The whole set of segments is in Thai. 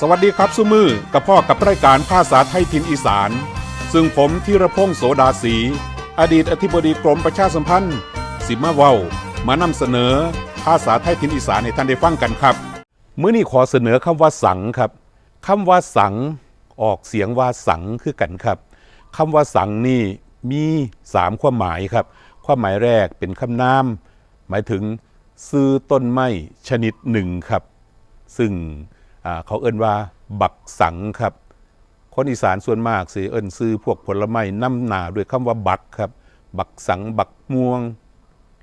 สวัสดีครับสุมือกับพ่อกับรายการภาษาไทยถิ่นอีสาน ซึ่งผมธีรพงศ์โสดาสี อดีตอธิบดีกรมประชาสัมพันธ์ สิมาเว้ามานำเสนอ ภาษาไทยถิ่นอีสานให้ท่านได้ฟังกันครับมื้อนี้ขอเสนอคำว่าสังครับคำว่าสัง ออกเสียงว่าสังคือกันครับคำว่าสังนี่มีสามความหมายครับ ความหมายแรกเป็นคำนามหมายถึงซื้อต้นไม้ชนิดหนึ่งครับ ซึ่ง เขาเอิ้นว่าบักสังครับ คนอีสานส่วนมากสิเอิ้นซื้อพวกผลไม้น้ำหนาด้วยคำว่าบักครับ บักสังบักม่วง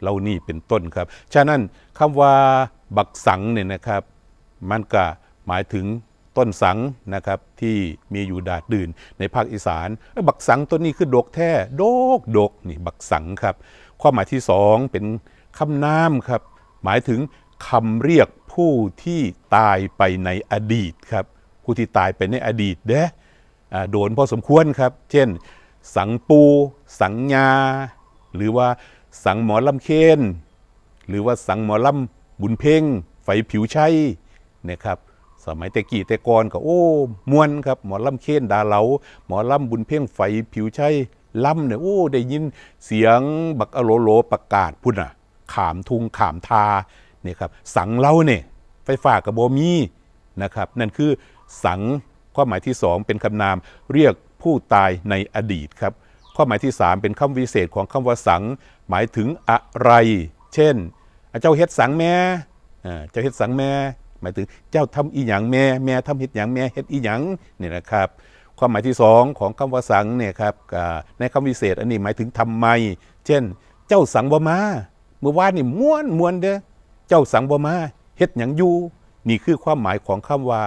เหล่านี้เป็นต้นครับ ฉะนั้นคำว่าบักสังเนี่ยนะครับ มันก็หมายถึงต้นสังนะครับที่มีอยู่ดาดดื่นในภาคอีสาน บักสังต้นนี้คือดกแท้ดกดกนี่บักสังครับ ความหมายที่สองเป็นคำนามครับ หมายถึงคำเรียก ผู้ที่ตายไปในอดีตครับ ผู้ที่ตายไปในอดีตเด้อโดนพอสมควรครับ เช่น สังปู สังยาหรือว่าสังหมอลำเคนหรือว่าสังหมอลำบุญเพ่งไฟผิวชัยนะครับสมัยแต่กี้แต่ก่อนก็โอ้มวนครับหมอลำเคนดาเหลาหมอลำบุญเพ่งไฟผิวชัยลำเนี่ยโอ้ได้ยินเสียงบักอโลโลประกาศพุ่นอะขามทุงขามทา นี่ยครับสังเล่าเนี่ยไฟฟ้ากับโบมีนะครับนั่นคือสังความหมายที่สองเป็นคำนามเรียกผู้ตายในอดีตครับข้อหมายที่สามเป็นคำวิเศษของคำว่าสัง หมายถึงอะไร เช่น เจ้าเฮ็ดสังแม่อ่าเจ้าเฮ็ดสังแม่ หมายถึงเจ้าทำอีหยังแม่แม่ทำเฮ็ดหยังแม่เฮ็ดอีหยังเนี่ยนะครับความหมายที่สองของคำว่าสังเนี่ยครับในคำวิเศษอันนี้หมายถึงทำไม เช่น เจ้าสังบ่มาเมื่อวานนี่ม่วนม่วนเด้อ เจ้าสังบ่มาเฮ็ดหยังอยู่นี่คือความหมายของคำว่า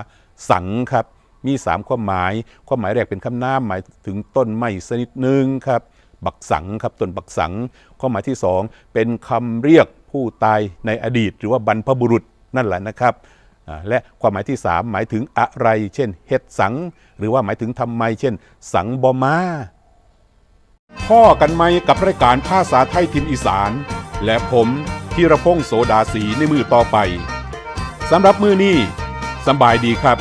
สังครับมีสามความหมาย ความหมายแรกเป็นคำนามหมายถึงต้นไม้ชนิดหนึ่งครับ บักสังครับต้นบักสัง ความหมายที่สองเป็นคำเรียกผู้ตายในอดีต หรือว่าบรรพบุรุษนั่นแหละนะครับและความหมายที่สามหมายถึงอะไร เช่นเฮ็ดสัง หรือว่าหมายถึงทำไม เช่น สังบอมาพ่อกันไหมกับรายการภาษาไทยทินอีสาน และผม ธีรพงศ์โสดาสีในมือต่อไปสำหรับมือนี้สบายดีครับ